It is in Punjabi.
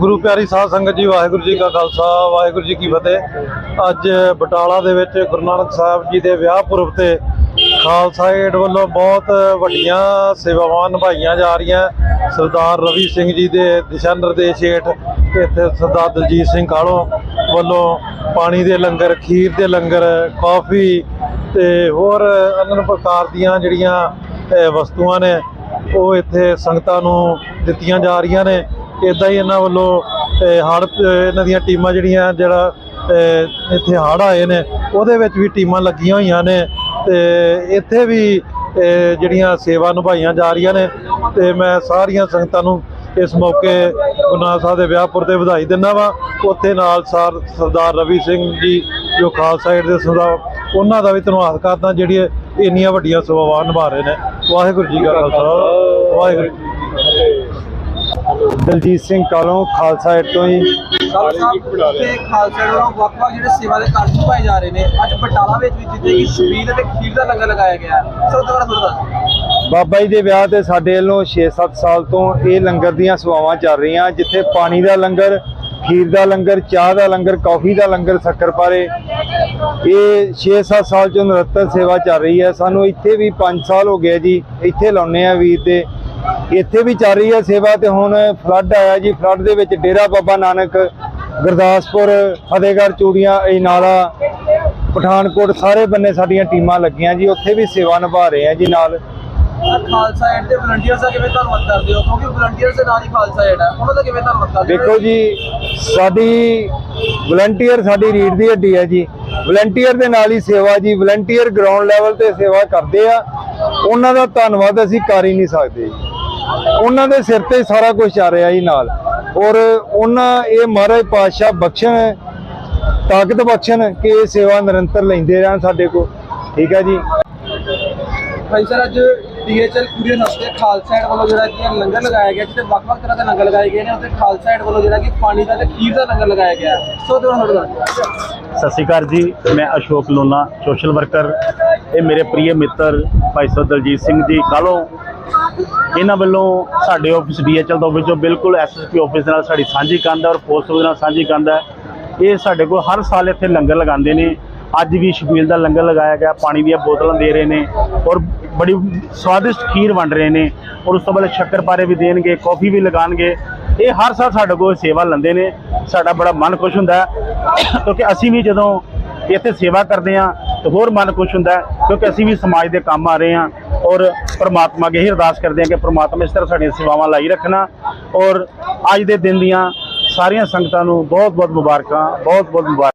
ਗੁਰੂ ਪਿਆਰੀ ਸਾਧ ਸੰਗਤ ਜੀ, ਵਾਹਿਗੁਰੂ ਜੀ ਕਾ ਖਾਲਸਾ, ਵਾਹਿਗੁਰੂ ਜੀ ਕੀ ਫਤਿਹ। ਅੱਜ ਬਟਾਲਾ ਦੇ ਵਿੱਚ ਗੁਰੂ ਨਾਨਕ ਸਾਹਿਬ ਜੀ ਦੇ ਵਿਆਹ ਪੁਰਬ ਤੇ ਖਾਲਸਾ ਏਡ ਵੱਲੋਂ ਬਹੁਤ ਵੱਡੀਆਂ ਸੇਵਾਵਾਂ ਨਿਭਾਈਆਂ ਜਾ ਰਹੀਆਂ। ਸਰਦਾਰ ਰਵੀ ਸਿੰਘ ਜੀ ਦੇ ਦਿਸ਼ਾ ਨਿਰਦੇਸ਼ ਹੇਠ ਇੱਥੇ ਸਰਦਾਰ ਦਲਜੀਤ ਸਿੰਘ ਕਾਲੋਂ ਵੱਲੋਂ ਪਾਣੀ ਦੇ ਲੰਗਰ, ਖੀਰ ਦੇ ਲੰਗਰ, ਕਾਫੀ ਤੇ ਹੋਰ ਅਨੰਨ ਪ੍ਰਕਾਰ ਦੀਆਂ ਜਿਹੜੀਆਂ ਵਸਤੂਆਂ ਨੇ, ਉਹ ਇੱਥੇ ਸੰਗਤਾਂ ਨੂੰ ਦਿੱਤੀਆਂ ਜਾ ਰਹੀਆਂ ਨੇ। ਇਦਾਂ ਹੀ ਇਹਨਾਂ ਵੱਲੋਂ ਹੜ ਇਹਨਾਂ ਦੀਆਂ ਟੀਮਾਂ ਜਿਹੜੀਆਂ ਜਿਹੜਾ ਇੱਥੇ ਹੜ ਆਏ ਨੇ, ਉਹਦੇ ਵਿੱਚ ਵੀ ਟੀਮਾਂ ਲੱਗੀਆਂ ਹੋਈਆਂ ਨੇ ਤੇ ਇੱਥੇ ਵੀ ਜਿਹੜੀਆਂ ਸੇਵਾ ਨਿਭਾਈਆਂ ਜਾ ਰਹੀਆਂ ਨੇ ਤੇ ਮੈਂ ਸਾਰੀਆਂ ਸੰਗਤਾਂ ਨੂੰ ਇਸ ਮੌਕੇ ਗੁਰੂ ਨਾਨਕ ਸਾਹਿਬ ਦੇ ਵਿਆਹਪੁਰ ਤੇ ਵਧਾਈ ਦਿੰਦਾ ਵਾਂ। ਉੱਥੇ ਨਾਲ ਸਰ, ਸਰਦਾਰ ਰਵੀ ਸਿੰਘ ਜੀ, ਜੋ ਖਾਲਸਾ ਏਡ ਦੇ ਸਰਦਾਰ ਉਹਨਾਂ ਦਾ ਵੀ ਧੰਨਵਾਦ ਕਰਦਾ ਜਿਹੜੀ ਇੰਨੀਆਂ ਵੱਡੀਆਂ ਸੇਵਾਵਾਂ ਨਿਭਾ ਰਹੇ ਨੇ। ਵਾਹਿਗੁਰੂ ਜੀ ਕਾ ਖਾਲਸਾ, ਵਾਹਿਗੁਰੂ ਜੀ ਕੀ ਫਤਿਹ। ਦਲਜੀਤ ਸਿੰਘ ਕਾਲੋਂ ਖਾਲਸਾ ਏਡ ਤੋਂ ਜੀ ਸਾਹਿਬ ਤੇ ਖਾਲਸਾ ਵੱਲੋਂ ਵੱਖ-ਵੱਖ ਜਿਹੜੇ ਸੇਵਾ ਦੇ ਕਾਰਜ ਨਿਭਾਏ ਜਾ ਰਹੇ ਨੇ। ਅੱਜ ਬਟਾਲਾ ਵਿੱਚ ਵੀ ਜਿੱਥੇ ਕਿ ਸ਼ਬੀਲ ਅਤੇ ਖੀਰ ਦਾ ਲੰਗਰ ਲਗਾਇਆ ਗਿਆ ਹੈ। ਸਭ ਤੋਂ ਪਹਿਲਾਂ ਥੋੜਾ ਦੱਸੋ ਬਾਬਾ ਜੀ ਦੇ ਵਿਆਹ ਤੇ ਸਾਡੇ ਵੱਲੋਂ 6-7 ਸਾਲ ਤੋਂ ਇਹ ਲੰਗਰ ਦੀਆਂ ਸੇਵਾਵਾਂ ਚੱਲ ਰਹੀਆਂ। ਜਿੱਥੇ ਪਾਣੀ ਦਾ ਲੰਗਰ ਖੀਰ ਦਾ ਲੰਗਰ ਚਾਹ ਦਾ ਲੰਗਰ ਕੌਫੀ ਦਾ ਲੰਗਰ ਸ਼ੱਕਰਪਾਰੇ ਇਹ 6-7 ਸਾਲ ਤੋਂ ਨਿਰੰਤਰ ਸੇਵਾ ਚੱਲ ਰਹੀ ਹੈ। ਸਾਨੂੰ ਇੱਥੇ ਵੀ 5 ਸਾਲ ਹੋ ਗਏ ਜੀ। ਇੱਥੇ ਲਾਉਨੇ ਆ ਵੀਰ ਦੇ। ਇੱਥੇ ਵੀ ਚੱਲ ਰਹੀ ਹੈ ਸੇਵਾ ਤੇ ਹੁਣ ਫਲੱਡ ਆਇਆ ਜੀ। ਫਲੱਡ ਦੇ ਵਿੱਚ ਡੇਰਾ ਬਾਬਾ ਨਾਨਕ ਗੁਰਦਾਸਪੁਰ ਫਤਿਹਗੜ੍ਹ ਚੂੜੀਆਂ ਅਜਨਾਲਾ ਪਠਾਨਕੋਟ ਸਾਰੇ ਬੰਨੇ ਸਾਡੀਆਂ ਟੀਮਾਂ ਲੱਗੀਆਂ ਜੀ। ਉੱਥੇ ਵੀ ਸੇਵਾ ਨਿਭਾ ਰਹੇ ਆ ਜੀ ਨਾਲ। ਆਹ ਖਾਲਸਾ ਏਡ ਦੇ ਵਲੰਟੀਅਰਸ ਦਾ ਕਿਵੇਂ ਧੰਨਵਾਦ ਕਰਦੇ ਹੋ? ਕਿਉਂਕਿ ਵਲੰਟੀਅਰਸ ਦੇ ਨਾਲ ਹੀ ਖਾਲਸਾ ਏਡ ਹੈ ਉਹਨਾਂ ਦਾ ਕਿਵੇਂ ਧੰਨਵਾਦ ਕਰਦੇ ਹੋ? ਦੇਖੋ ਜੀ ਸਾਡੀ ਵਲੰਟੀਅਰ ਸਾਡੀ ਰੀੜ ਦੀ ਹੱਡੀ ਹੈ ਜੀ। ਵਲੰਟੀਅਰ ਦੇ ਨਾਲ ਹੀ ਸੇਵਾ ਜੀ। ਵਲੰਟੀਅਰ ਗਰਾਊਂਡ ਲੈਵਲ ਤੇ ਸੇਵਾ ਕਰਦੇ ਆ। ਉਹਨਾਂ ਦਾ ਧੰਨਵਾਦ ਅਸੀਂ ਕਰ ਹੀ ਨਹੀਂ ਸਕਦੇ ਜੀ। ਉਹਨਾਂ ਦੇ ਸਿਰ ਤੇ ਸਾਰਾ ਕੁਝ ਚੱਲ ਰਿਹਾ ਜੀ ਨਾਲ। ਔਰ ਉਹਨਾਂ ਇਹ ਮਹਾਰਾਜ ਪਾਤਸ਼ਾਹ ਬਖਸ਼ਣ ਤਾਕਤ ਬਖਸ਼ਣ ਕਿ ਇਹ ਸੇਵਾ ਨਿਰੰਤਰ ਲੈਂਦੇ ਰਹਿਣ ਸਾਡੇ ਕੋਲ। ਠੀਕ ਹੈ ਜੀ। ਭਾਈ ਸਰ ਅੱਜ ਡੀਐਚਐਲ ਕੁਰੀਅਰ ਹਸਤੇ ਖਾਲਸਾ ਵੱਲੋਂ ਜਿਹੜਾ ਕਿ ਲੰਗਰ ਲਗਾਇਆ ਗਿਆ ਜਿੱਥੇ ਵੱਖ-ਵੱਖ ਤਰ੍ਹਾਂ ਦੇ ਲੰਗਰ ਲਗਾਏ ਗਏ ਨੇ ਉੱਥੇ ਖਾਲਸਾ ਵੱਲੋਂ ਜਿਹੜਾ ਕਿ ਪਾਣੀ ਦਾ ਤੇ ਖੀਰ ਦਾ ਲੰਗਰ ਲਗਾਇਆ ਗਿਆ। ਸੋ ਤੇ ਹੁਣ ਥੋੜਾ ਦੱਸੋ ਸਤਿ ਸ਼੍ਰੀ ਅਕਾਲ ਜੀ ਮੈਂ ਅਸ਼ੋਕ ਲੋਨਾ ਸੋਸ਼ਲ ਵਰਕਰ। ਇਹ ਮੇਰੇ ਪ੍ਰਿਯ ਮਿੱਤਰ ਭਾਈ ਸਾਹਿਬ ਦਲਜੀਤ ਸਿੰਘ ਜੀ ਕਾਲੋਂ ਇਹਨਾਂ ਵੱਲੋਂ ਸਾਡੇ ਆਫਿਸ ਡੀਐਚਐਲ ਦਾ ਆਫਿਸ ਜੋ ਬਿਲਕੁਲ ਐਸਐਸਪੀ ਆਫਿਸ ਨਾਲ ਸਾਡੀ ਸਾਂਝੀ ਕੰਧ ਔਰ ਪੋਸਟ ਆਫਿਸ ਨਾਲ ਸਾਂਝੀ ਕੰਧ ਹੈ। ਇਹ ਸਾਡੇ ਕੋਲ ਹਰ ਸਾਲ ਇੱਥੇ ਲੰਗਰ ਲਗਾਉਂਦੇ ਨੇ। ਅੱਜ ਵੀ ਸ਼ਬੀਲ ਦਾ ਲੰਗਰ ਲਗਾਇਆ ਗਿਆ, ਪਾਣੀ ਦੀਆਂ ਬੋਤਲਾਂ ਦੇ ਰਹੇ ਨੇ ਔਰ ਬੜੀ ਸਵਾਦਿਸ਼ਟ ਖੀਰ ਵੰਡ ਰਹੇ ਨੇ ਔਰ ਉਸ ਤੋਂ ਬਾਅਦ ਸ਼ੱਕਰਪਾਰੇ ਵੀ ਦੇਣਗੇ, ਕਾਫੀ ਵੀ ਲਗਾਣਗੇ ਇਹ ਹਰ ਸਾਲ ਸਾਡੇ ਕੋਲ ਸੇਵਾ ਲੈਂਦੇ ਨੇ। ਸਾਡਾ ਬੜਾ ਮਨ ਖੁਸ਼ ਹੁੰਦਾ ਕਿਉਂਕਿ ਅਸੀਂ ਵੀ ਜਦੋਂ ਇੱਥੇ ਸੇਵਾ ਕਰਦੇ ਹਾਂ ਤਾਂ ਹੋਰ ਮਨ ਖੁਸ਼ ਹੁੰਦਾ ਕਿਉਂਕਿ ਅਸੀਂ ਵੀ ਸਮਾਜ ਦੇ ਕੰਮ ਆ ਰਹੇ ਹਾਂ ਔਰ ਪ੍ਰਮਾਤਮਾ ਅੱਗੇ ਹੀ ਅਰਦਾਸ ਕਰਦੇ ਹਾਂ ਕਿ ਪ੍ਰਮਾਤਮਾ ਇਸ ਤਰ੍ਹਾਂ ਸਾਡੀਆਂ ਸੇਵਾਵਾਂ ਲਾਈ ਰੱਖਣਾ। ਔਰ ਅੱਜ ਦੇ ਦਿਨ ਦੀਆਂ ਸਾਰੀਆਂ ਸੰਗਤਾਂ ਨੂੰ ਬਹੁਤ ਬਹੁਤ ਮੁਬਾਰਕਾਂ ਬਹੁਤ ਬਹੁਤ ਮੁਬਾਰਕ।